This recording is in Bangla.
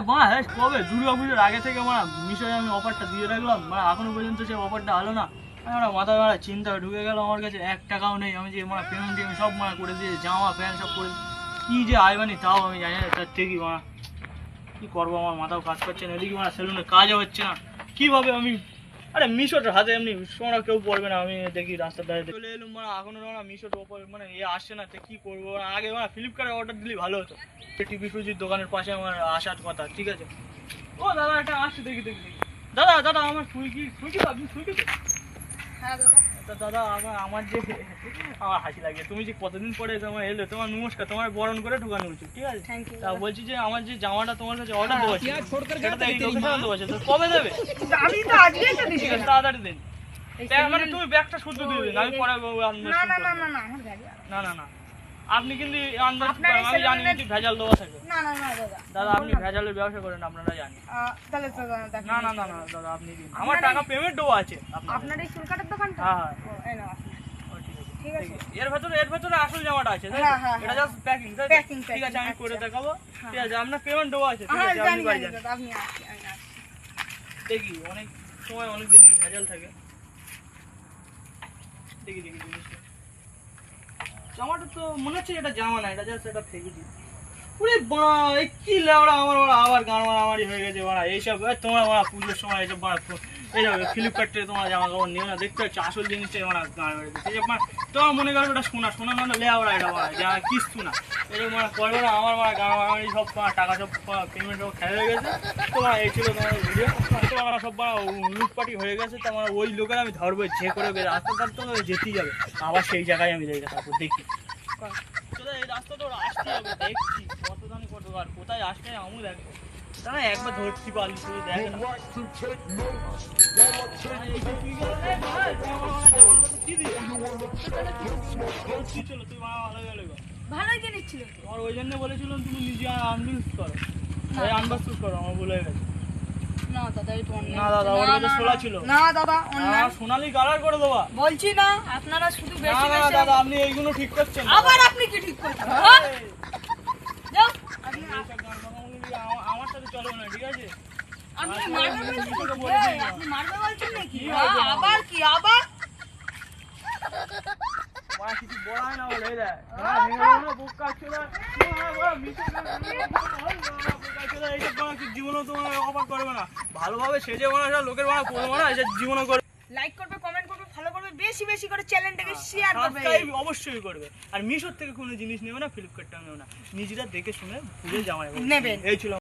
কবে? দুর্গা পুজোর আগে থেকে মারা মিশরে আমি অফারটা দিয়ে রাখলাম। এখনও পর্যন্ত অফারটা আলো না। মারা চিন্তা ঢুকে গেল আমার কাছে। এক টাকাও নেই। আমি যে পেমেন্ট আমি সব মারা করে জামা, প্যান্ট সব করে যে তাও আমি জানি না। তার মারা কী করব? আমার মাথাও কাজ করছে না। মারা সেলুনে কাজও হচ্ছে না। কীভাবে আমি আরে মিশোটার হাতে এমনি সোনা কেউ পড়বে না, আমি দেখি রাস্তার ধারে চলে এলাম মানে এখনও না মিশোটা ওপর মানে এ আসছে না কি করব? মানে আগে মানে ফ্লিপকার্টে অর্ডার দিলে ভালো হতো। টিভি সুজির দোকানের পাশে আমার আসার কথা, ঠিক আছে? ও দাদা এটা আসছে, দেখি দেখি। দাদা দাদা, আমার সুইগি সুইগি সুইগি তো হ্যাঁ দাদা। তা দাদা আমার আমার যে আমার হাসি লাগে। তুমি যে কতদিন পরে তোমার এলে তোমার নমস্কার তোমার বরণ করে ঢুকানো উচিত ঠিক আছে? তা বলছি যে আমার যে জামাটা তোমার কাছে অর্ডার দেওয়া আছে কবে দেবে? আমি তো আছে তাড়াতাড়ি দিন। মানে তুমি ব্যাগটা শুদ্ধ দিয়ে দিন আমি পরে না না। না না না না না। আপনি কিন্তু আন্দাজ আমি জানি কিন্তু ভেজাল দেওয়া থাকে। না না না দাদা। দাদা আপনি ভেজালের ব্যবসা করেন আপনারা জানেন। তাহলে তো দাদা না না না না দাদা আপনি আমার টাকা পেমেন্ট দেওয়া আছে। আপনার এই চুল কাটার দোকানটা? হ্যাঁ হ্যাঁ। এই নাও ঠিক আছে। এর ভেতরে এর ভেতরে আসল জামাটা আছে হ্যাঁ, হ্যাঁ, এটা। জাস্ট প্যাকিং তাই ঠিক আছে আমি করে। দেখাবো। ঠিক আছে আপনার পেমেন্ট দেওয়া আছে ঠিক আছে আপনি বাড়ি যান। আপনি আসছি আমি আসছি। দেখি অনেক সময় অনেক দিন ভেজাল থাকে। দেখি দেখি জিনিসটা। জামাটা তো মনে হচ্ছে এটা জামা না, এটা জাস্ট এটা পুরে বাড়া এই কি লেওড়া, আমার বাড়া আবার গান মারামারি হয়ে গেছে বাড়া এইসব তোমার বাড়া পুজোর সময় এইসব বাড়া এই ফ্লিপকার্ট তোমার জামা কাপড় নিও না, দেখতে পাচ্ছ, আসল জিনিসটা বাড়া গান মেরে দিচ্ছে তোমার মনে করো এটা সোনা সোনা মানে লেওড়া এটা বাড়া যা কিস্তু না। এই মানে করবে না, আমার বাড়া গান মারামারি সব টাকা সব পেমেন্ট সব খেয়ে গেছে। তোমার এই ছিল তোমার ভিডিও তোমার সব লুটপাটি হয়ে গেছে তো আমার ওই লোকের আমি ধরবো যে করে বের রাস্তা তার তো যেতেই যাবে। আবার সেই জায়গায় আমি দেখে তারপর দেখি। চলে এই রাস্তা তো আসতে হবে দেখছি কত আর কোথায় আসতে আমু দেখব দাঁড়া একবার ধরছি পারলি তুই দেখ না। ভালোই জিনিস ছিল। ওই জন্য বলেছিলাম তুমি নিজে আনবিউজ করো। করো আমার ভুলে গেছে। না দাদা এটা অন্যায় না দাদা, ওর কাছে না, ছিল। না দাদা অন্যায়। সোনালি কালার করে দেবা। বলছি না আপনারা শুধু না বেশি না দাদা আপনি এইগুলো ঠিক করছেন। আবার আপনি কি ঠিক করছেন? হ্যাঁ? যাও। আমার- সাথে চলবে না ঠিক আছে? আপনি আচ্ছা, মারবে আমি বলছেন তোকে নাকি? বলেছি এই, না। আপনি মারবে বলছেন নাকি? কি মারবে না? আবার কি? আবার? মা কিছু বলায় না বলে দেয় ভেঙে গেলো বুক কাটছিল জীবনও তোমার অফার করবে না। ভালোভাবে সেজে সেটা লোকের বানা করবে না জীবনও করবে লাইক করবে কমেন্ট করবে ফলো করবে বেশি বেশি করে চ্যানেলটাকে শেয়ার করবে। সাবস্ক্রাইব অবশ্যই করবে। আর মিশোর থেকে কোনো জিনিস নেবে না ফ্লিপকার্টটা নেবে না। নিজেরা দেখে শুনে ভুলে জামাই নেবেন। এই ছিল